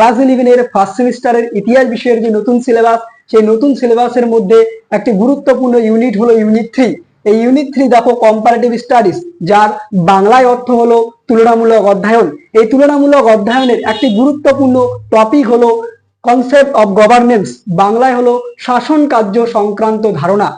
Class ইলেভেনের first সেমিস্টারের ইতিহাস বিষয়ের যে নতুন সিলেবাস সেই নতুন সিলেবাসের মধ্যে একটি গুরুত্বপূর্ণ ইউনিট হলো ইউনিট থ্রি এই ইউনিট থ্রি দেখো কম্পারেটিভ স্টাডিজ যার বাংলায় অর্থ হলো তুলনামূলক অধ্যয়ন। এই তুলনামূলক অধ্যয়নের একটি গুরুত্বপূর্ণ টপিক হলো কনসেপ্ট অফ গভর্নেন্স বাংলায় হলো শাসন কার্য সংক্রান্ত ধারণা।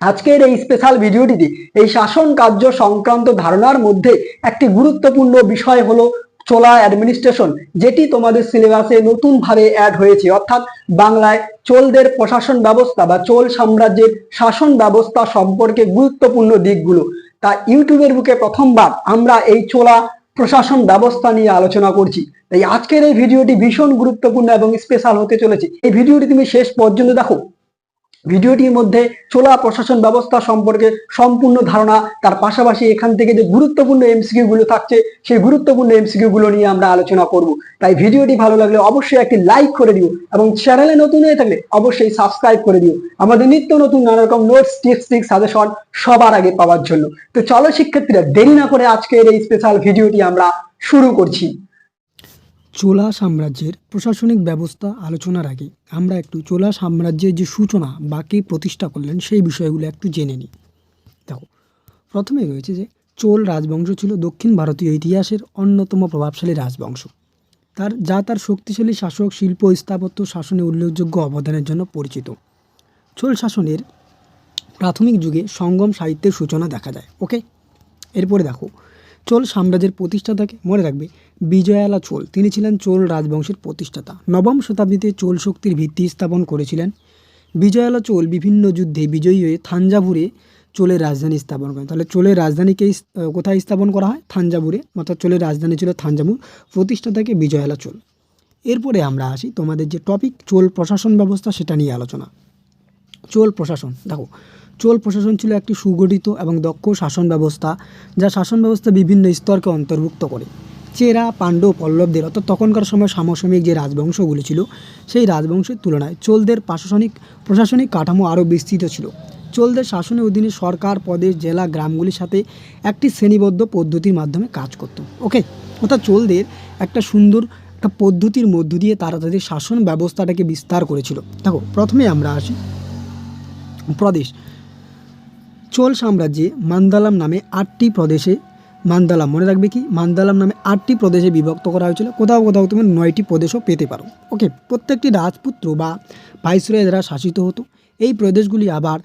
আজকের এই স্পেশাল ভিডিওটিতে এই শাসন কার্য সংক্রান্ত ধারণার মধ্যে একটি গুরুত্বপূর্ণ বিষয় হলো চোলা অ্যাডমিনিস্ট্রেশন যেটি তোমাদের সিলেবাসে নতুন ভাবে অ্যাড হয়েছে। অর্থাৎ বাংলায় চোলদের প্রশাসন ব্যবস্থা বা চোল সাম্রাজ্যের শাসন ব্যবস্থা সম্পর্কে গুরুত্বপূর্ণ দিকগুলো। তা ইউটিউবের বুকে প্রথমবার আমরা এই চোলা প্রশাসন ব্যবস্থা নিয়ে আলোচনা করছি। তাই আজকের এই ভিডিওটি ভীষণ গুরুত্বপূর্ণ এবং স্পেশাল হতে চলেছে। এই ভিডিওটি তুমি শেষ পর্যন্ত দেখো। ভিডিওটির মধ্যে চোলা প্রশাসন ব্যবস্থা সম্পর্কে সম্পূর্ণ ধারণা, তার পাশাপাশি এখান থেকে যে গুরুত্বপূর্ণ এমসিকিউ গুলো থাকছে, সেই গুরুত্বপূর্ণ এমসিকিউ গুলো নিয়ে আমরা আলোচনা করব। তাই ভিডিওটি ভালো লাগলে অবশ্যই একটি লাইক করে দিও এবং চ্যানেলে নতুন হয়ে থাকলে অবশ্যই সাবস্ক্রাইব করে দিও। আমাদের নিত্য নতুন নানা রকম নোটস টিপস ট্রিক্স সাজেশন সবার আগে পাওয়ার জন্য। তো চলো শিক্ষার্থীরা দেরি না করে আজকের এই স্পেশাল ভিডিওটি আমরা শুরু করছি। চোলা সাম্রাজ্যের প্রশাসনিক ব্যবস্থা আলোচনার আগে আমরা একটু চোলা সাম্রাজ্যের যে সূচনা বা কে প্রতিষ্ঠা করলেন সেই বিষয়গুলো একটু জেনে নিই। দেখো প্রথমে রয়েছে যে চোল রাজবংশ ছিল দক্ষিণ ভারতীয় ইতিহাসের অন্যতম প্রভাবশালী রাজবংশ। তার, যা তার শক্তিশালী শাসক, শিল্প, স্থাপত্য, শাসনে উল্লেখযোগ্য অবদানের জন্য পরিচিত। চোল শাসনের প্রাথমিক যুগে সঙ্গম সাহিত্যের সূচনা দেখা যায় ওকে এরপরে দেখো চোল সাম্রাজ্যের প্রতিষ্ঠাতাকে মনে রাখবে। বিজয়ালা চোল, তিনি ছিলেন চোল রাজবংশের প্রতিষ্ঠাতা। নবম শতাব্দীতে চোল শক্তির ভিত্তি স্থাপন করেছিলেন। বিজয়ালা চোল বিভিন্ন যুদ্ধে বিজয়ী হয়ে থাঞ্জাভুরে চোলের রাজধানী স্থাপন করেন। তাহলে চোলের রাজধানীকে কোথায় স্থাপন করা হয়? থাঞ্জাভুরে, অর্থাৎ চোলের রাজধানী ছিল থাঞ্জাভুর প্রতিষ্ঠাতাকে বিজয়ালা চোল। এরপরে আমরা আসি তোমাদের যে টপিক চোল প্রশাসন ব্যবস্থা, সেটা নিয়ে আলোচনা। চোল প্রশাসন, দেখো চোল প্রশাসন ছিল একটি সুগঠিত এবং দক্ষ শাসন ব্যবস্থা, যা শাসন ব্যবস্থা বিভিন্ন স্তরকে অন্তর্ভুক্ত করে। চেরা, পাণ্ডব, পল্লবদের, অর্থাৎ তখনকার সময় সমসাময়িক যে রাজবংশগুলি ছিল, সেই রাজবংশের তুলনায় চোলদের প্রশাসনিক প্রশাসনিক কাঠামো আরও বিস্তৃত ছিল। চোলদের শাসনের অধীনে সরকার, প্রদেশ, জেলা, গ্রামগুলির সাথে একটি শ্রেণীবদ্ধ পদ্ধতির মাধ্যমে কাজ করত। ওকে? অর্থাৎ চোলদের একটা সুন্দর একটা পদ্ধতির মধ্য দিয়ে তারা তাদের শাসন ব্যবস্থাটাকে বিস্তার করেছিল। দেখো, প্রথমে আমরা আসি প্রদেশ। চোল সাম্রাজ্যে মান্দালাম নামে আটটি প্রদেশে, মান্দালাম, মনে রাখবে কি? মান্দালাম নামে আটটি প্রদেশে বিভক্ত করা হয়েছিল। কোথাও কোথাও তুমি নয়টি প্রদেশও পেতে পারো। ওকে প্রত্যেকটি রাজপুত্র বা ভাইসরয় দ্বারা শাসিত হতো। এই প্রদেশগুলি আবার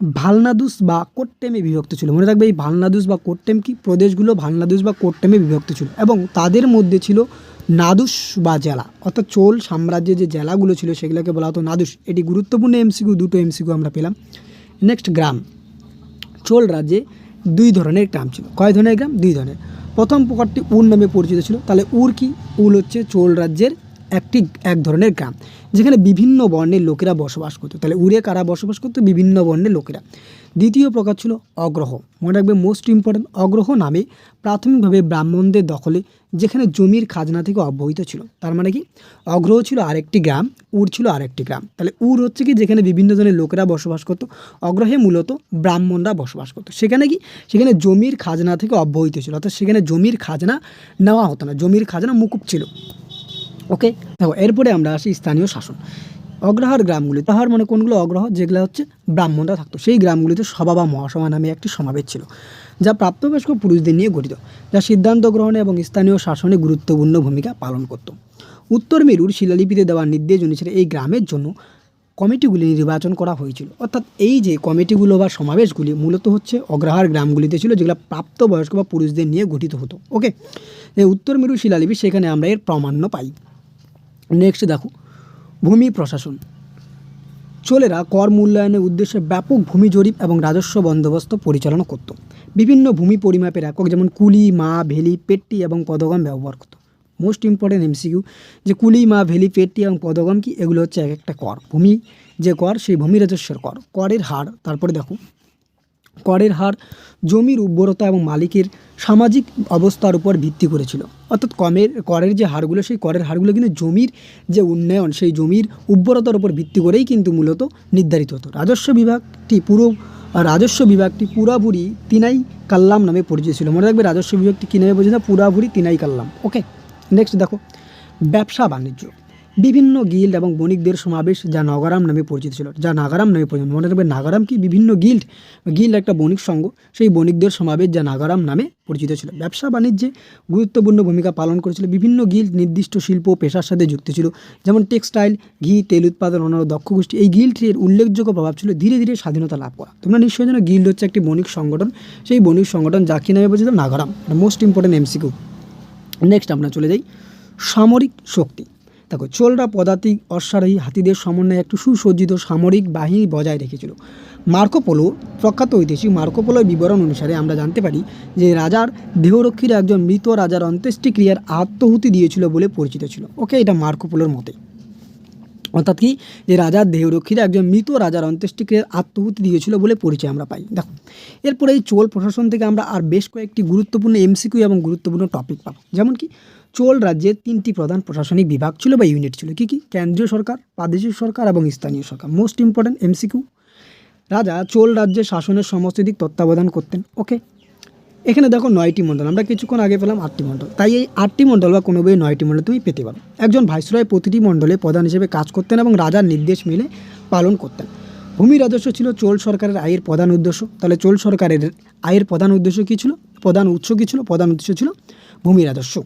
ভালনাদুস বা কোট্টেমে বিভক্ত ছিল। মনে রাখবে এই ভালনাদুস বা কোট্টেম কি? প্রদেশগুলো ভালনাদুস বা কোট্টেমে বিভক্ত ছিল এবং তাদের মধ্যে ছিল নাদুস বা জেলা অর্থাৎ চোল সাম্রাজ্যে যে জেলাগুলো ছিল সেগুলোকে বলা হতো নাদুস। এটি গুরুত্বপূর্ণ এমসিকিউ, দুটো এমসিকিউ আমরা পেলাম। নেক্সট গ্রাম। চোল রাজ্যে দুই ধরনের গ্রাম ছিল। কয় ধরনের গ্রাম? দুই ধরনের। প্রথম প্রকারটি উর নামে পরিচিত ছিল। তাহলে উর কি? উল হচ্ছে চোল রাজ্যের একটি এক ধরনের গ্রাম, যেখানে বিভিন্ন বর্ণের লোকেরা বসবাস করতো। তাহলে উড়ে কারা বসবাস করতো? বিভিন্ন বর্ণের লোকেরা। দ্বিতীয় প্রকার ছিল অগ্রহ। মনে রাখবে মোস্ট ইম্পর্ট্যান্ট অগ্রহ নামে প্রাথমিকভাবে ব্রাহ্মণদের দখলে যেখানে জমির খাজনা থেকে অব্যবহিত ছিল। তার মানে কি? অগ্রহ ছিল আরেকটি গ্রাম, উর ছিল আরেকটি গ্রাম। তাহলে উর হচ্ছে কি? যেখানে বিভিন্ন ধরনের লোকেরা বসবাস করতো। অগ্রহে মূলত ব্রাহ্মণরা বসবাস করতো। সেখানে কি? সেখানে জমির খাজনা থেকে অব্যবহিত ছিল। অর্থাৎ সেখানে জমির খাজনা নেওয়া হতো না। জমির খাজনা মুকুব ছিল। ওকে দেখো, এরপরে আমরা আসি স্থানীয় শাসন। অগ্রহার গ্রামগুলি, তাহার মানে কোনগুলো অগ্রহ? যেগুলো হচ্ছে ব্রাহ্মণরা থাকতো। সেই গ্রামগুলিতে সভা বা মহাসভা নামে একটি সমাবেশ ছিল, যা প্রাপ্তবয়স্ক পুরুষদের নিয়ে গঠিত, যা সিদ্ধান্ত গ্রহণে এবং স্থানীয় শাসনে গুরুত্বপূর্ণ ভূমিকা পালন করত। উত্তর মেরুর শিলালিপিতে দেওয়া নির্দেশ অনুসারে এই গ্রামের জন্য কমিটিগুলি নির্বাচন করা হয়েছিল। অর্থাৎ এই যে কমিটিগুলো বা সমাবেশগুলি মূলত হচ্ছে অগ্রহার গ্রামগুলিতে ছিল, যেগুলো প্রাপ্তবয়স্ক বা পুরুষদের নিয়ে গঠিত হতো। ওকে? এই উত্তর মেরু শিলালিপি, সেখানে আমরা এর প্রামাণ্য পাই। নেক্সট দেখো। ভূমি প্রশাসন। চোলেরা কর মূল্যায়নের উদ্দেশ্যে ব্যাপক ভূমি জরিপ এবং রাজস্ব বন্দোবস্ত পরিচালনা করত। বিভিন্ন ভূমি পরিমাপের একক যেমন কুলি, মা, ভেলি, পেট্টি এবং পদগম ব্যবহার করত। মোস্ট ইম্পর্টেন্ট এমসিকিউ যে কুলি, মা, ভেলি, পেট্টি এবং পদগম কি, এগুলো হচ্ছে এক একটা কর। ভূমি যে কর, সেই ভূমি রাজস্বের কর। করের হার, তারপরে দেখো করের হার, জমির উর্বরতা এবং মালিকের সামাজিক অবস্থার উপর ভিত্তি করেছিল। অর্থাৎ কমের, করের যে হারগুলো, সেই করের হারগুলো কিন্তু জমির যে উন্নয়ন, সেই জমির উর্বরতার উপর ভিত্তি করেই কিন্তু মূলত নির্ধারিত হতো। রাজস্ব বিভাগটি পুরো, রাজস্ব বিভাগটি পুরাপুরি তিনাই কাল্লাম নামে পরিচিত ছিল। মনে রাখবে রাজস্ব বিভাগটি কী নামে পরিচিত? পুরাপুরি তিনাই কাল্লাম। ওকে নেক্সট দেখো। ব্যবসা বাণিজ্য। বিভিন্ন গিল্ড এবং বণিকদের সমাবেশ যা নগারাম নামে পরিচিত ছিল। যা নাগারাম নামে পরিচিত। মনে রাখবে নাগারাম কি বিভিন্ন গিল্ড গিল্ড একটা বণিক সংঘ। সেই বণিকদের সমাবেশ যা নাগারাম নামে পরিচিত ছিল। ব্যবসা বাণিজ্যে গুরুত্বপূর্ণ ভূমিকা পালন করেছিল। বিভিন্ন গিল্ড নির্দিষ্ট শিল্প পেশার সাথে যুক্ত ছিল। যেমন টেক্সটাইল ঘি, তেল উৎপাদন, অন্যান্য দক্ষ গোষ্ঠী। এই গিল্ডের উল্লেখযোগ্য প্রভাব ছিল ধীরে ধীরে স্বাধীনতা লাভ করা। তোমরা নিশ্চয়ই জানো গিল্ড হচ্ছে একটি বণিক সংগঠন। সেই বণিক সংগঠন যা কি নামে পরিচিত? Nagaram. Most important MCQ next আমরা চলে যাই সামরিক শক্তি। দেখো, চোলরা পদাতিক অশ্বারোহী হাতিদের সমন্বয়ে একটু সুসজ্জিত সামরিক বাহিনী বজায় রেখেছিল। মার্কোপোলো প্রখ্যাত ঐতিহাসিক মার্কোপোলোর বিবরণ অনুসারে আমরা জানতে পারি যে রাজার দেহরক্ষীরা একজন মৃত রাজার অন্ত্যেষ্টিক্রিয়ার আত্মহুতি দিয়েছিল বলে পরিচিত ছিল। ওকে, এটা মার্কোপোলোর মতে। অর্থাৎ কি? যে রাজার দেহরক্ষীরা একজন মৃত রাজার অন্ত্যেষ্টিক্রিয়ার আত্মহুতি দিয়েছিল বলে পরিচয় আমরা পাই। দেখো, এরপরে এই চোল প্রশাসন থেকে আমরা আর বেশ কয়েকটি গুরুত্বপূর্ণ এমসিকিউ এবং গুরুত্বপূর্ণ টপিক পাবো। যেমন কি, চোল রাজ্যের তিনটি প্রধান প্রশাসনিক বিভাগ ছিল বা ইউনিট ছিল। কি কি? কেন্দ্রীয় সরকার, প্রাদেশিক সরকার এবং স্থানীয় সরকার। মোস্ট ইম্পর্ট্যান্ট এমসিকিউ রাজা চোল রাজ্যের শাসনের সমস্ত দিক তত্ত্বাবধান করতেন। ওকে এখানে দেখো নয়টি মণ্ডল, আমরা কিছুক্ষণ আগে পেলাম আটটি মণ্ডল। তাই এই আটটি মণ্ডল বা কোনো বইয়ে নয়টি মণ্ডল তুমি পেতে পারো। একজন ভাইসরয় প্রতিটি মণ্ডলে প্রধান হিসেবে কাজ করতেন এবং রাজার নির্দেশ মেনে পালন করতেন। ভূমি রাজস্ব ছিল চোল সরকারের আয়ের প্রধান উদ্দেশ্য। তাহলে চোল সরকারের আয়ের প্রধান উদ্দেশ্য কী ছিল? প্রধান উৎস কী ছিল? প্রধান উদ্দেশ্য ছিল ভূমি রাজস্ব।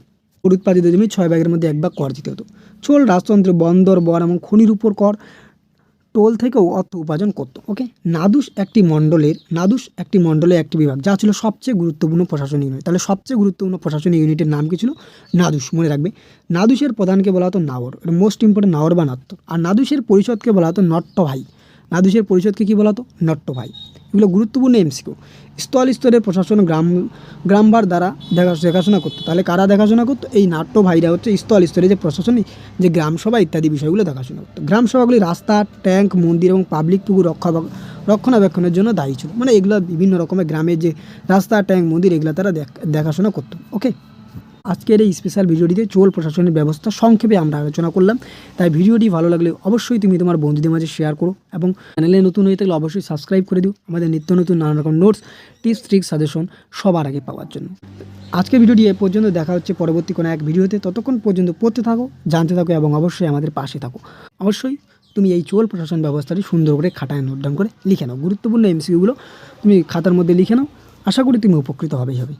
উৎপাদিত জমি ছয় ভাগের মধ্যে এক ভাগ কর দিতে হতো। চোল, রাজতন্ত্রে, বন্দর, বন এবং খনির উপর কর। টোল থেকেও অর্থ উপার্জন করত ওকে নাদুস একটি মণ্ডলের, নাদুস একটি মণ্ডলের একটি বিভাগ, যা ছিল সবচেয়ে গুরুত্বপূর্ণ প্রশাসনিক ইউনিট তাহলে সবচেয়ে গুরুত্বপূর্ণ প্রশাসনিক ইউনিটের নাম কি ছিল? নাদুস, মনে রাখবে। নাদুসের প্রধানকে বলা হতো নাওর, এটা মোস্ট ইম্পর্টেন্ট নাওর বা আর নাদুসের পরিষদকে বলা হতো নট্ট ভাই নাদুসের পরিষদকে কী বলা হতো? নট্ট ভাই এগুলো গুরুত্বপূর্ণ এমসিকিউ স্থল স্তরের প্রশাসন, গ্রাম, গ্রামবার দ্বারা দেখা, দেখাশোনা করতো। তাহলে কারা দেখাশোনা করতো? এই নাট্য ভাইরা হচ্ছে স্থল স্তরে যে প্রশাসনিক যে গ্রামসভা ইত্যাদি বিষয়গুলো দেখাশোনা করতো। গ্রামসভাগুলি রাস্তা, ট্যাঙ্ক, মন্দির এবং পাবলিক পুকুর রক্ষা রক্ষণাবেক্ষণের জন্য দায়ী ছিল। মানে এগুলো বিভিন্ন রকমের গ্রামের যে রাস্তা, ট্যাঙ্ক, মন্দির, এগুলো তারা দেখ- দেখাশোনা করতো। ওকে আজকের এই স্পেশাল ভিডিওটিতে চোল প্রশাসনের ব্যবস্থা সংক্ষেপে আমরা আলোচনা করলাম। তাই ভিডিওটি ভালো লাগলে অবশ্যই তুমি তোমার বন্ধুদের মাঝে শেয়ার করো এবং চ্যানেলে নতুন হয়ে থাকলে অবশ্যই সাবস্ক্রাইব করে দিও। আমাদের নিত্য নতুন নানা রকম নোটস টিপস ট্রিক্স সাজেশন সবার আগে পাওয়ার জন্য। আজকে ভিডিওটি এ পর্যন্ত, দেখা হচ্ছে পরবর্তী কোনো এক ভিডিওতে। ততক্ষণ পর্যন্ত পড়তে থাকো, জানতে থাকো এবং অবশ্যই আমাদের পাশে থাকো। অবশ্যই তুমি এই চোল প্রশাসন ব্যবস্থাটি সুন্দর করে খাটায় নোট ডাউন করে লিখে নাও। গুরুত্বপূর্ণ এমসিকিউগুলো তুমি খাতার মধ্যে লিখে নাও। আশা করি তুমি উপকৃত হবেই হবে।